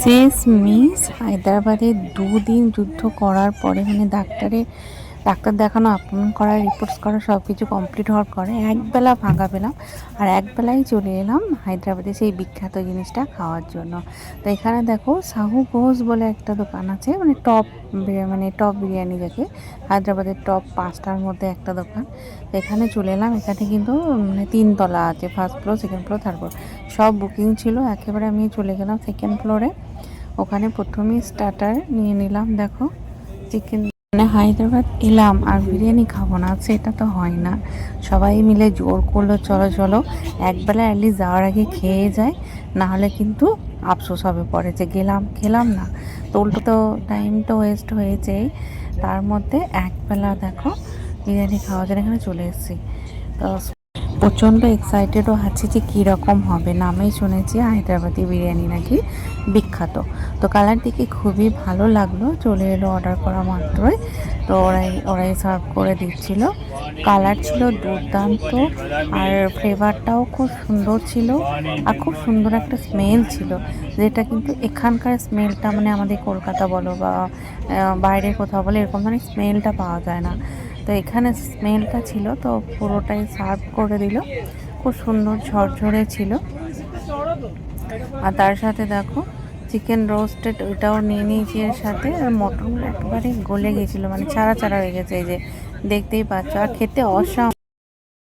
শেষ মিস হায়দ্রাবাদে দুদিন যুদ্ধ করার পরে মানে ডাক্তারে ডাক্তার দেখানো আপন করা রিপোর্টস করা সব কিছু কমপ্লিট হওয়ার পরে একবেলা ফাঁকা পেলাম। আর একবেলাই চলে এলাম হায়দ্রাবাদে সেই বিখ্যাত জিনিসটা খাওয়ার জন্য। তো এখানে দেখো সাহু ঘোষ বলে একটা দোকান আছে মানে টপ মানে টপ বিরিয়ানি দেখে হায়দ্রাবাদের টপ পাঁচটার মধ্যে একটা দোকান। এখানে চলে এলাম, এখানে কিন্তু মানে তিনতলা আছে first floor second floor third floor সব বুকিং ছিল, একেবারে আমি চলে গেলাম সেকেন্ড ফ্লোরে ওখানে প্রথমেই স্টার্টার নিয়ে নিলাম, দেখো। চিকেন মানে হায়দ্রাবাদ এলাম আর বিরিয়ানি খাব না সেটা তো হয় না। সবাই মিলে জোর করল, চলো চলো। একবেলা অ্যাটলিস্ট যাওয়ার আগে খেয়ে যায় না হলে কিন্তু আফসোস হবে পরে যে গেলাম, খেলাম না। তো উল্টো তো টাইম তো ওয়েস্ট হয়েছেই। তার মধ্যে একবেলা দেখো বিরিয়ানি খাওয়ার জন্য এখানে চলে এসেছি। তো প্রচণ্ড এক্সাইটেডও আছি যে কীরকম হবে। নামেই শুনেছি হায়দ্রাবাদি বিরিয়ানি নাকি বিখ্যাত। তো কালার দেখে খুবই ভালো লাগল। চলে এলো অর্ডার করা মাত্রই। তো ওরাই ওরাই সার্ভ করে দিচ্ছিল। কালার ছিল দুর্দান্ত আর ফ্লেভারটাও খুব সুন্দর ছিল আর খুব সুন্দর একটা স্মেল ছিল। যেটা কিন্তু এখানকার স্মেলটা মানে আমাদের কলকাতা বলো বা বাইরে কোথাও বলো এরকম ধরনের স্মেলটা পাওয়া যায় না। তো এখানে স্মেলটা ছিল, তো পুরোটাই সার্ভ করে দিল। খুব সুন্দর ঝরঝরে ছিল। আর তার সাথে দেখো, চিকেন রোস্টেড ওইটাও নিয়ে নিয়েছি এর সাথে। আর মটন একবারে গলে গেছিল মানে ছাড়া ছাড়া হয়ে গেছে, এই যে দেখতেই পাচ্ছ। আর খেতে অসাম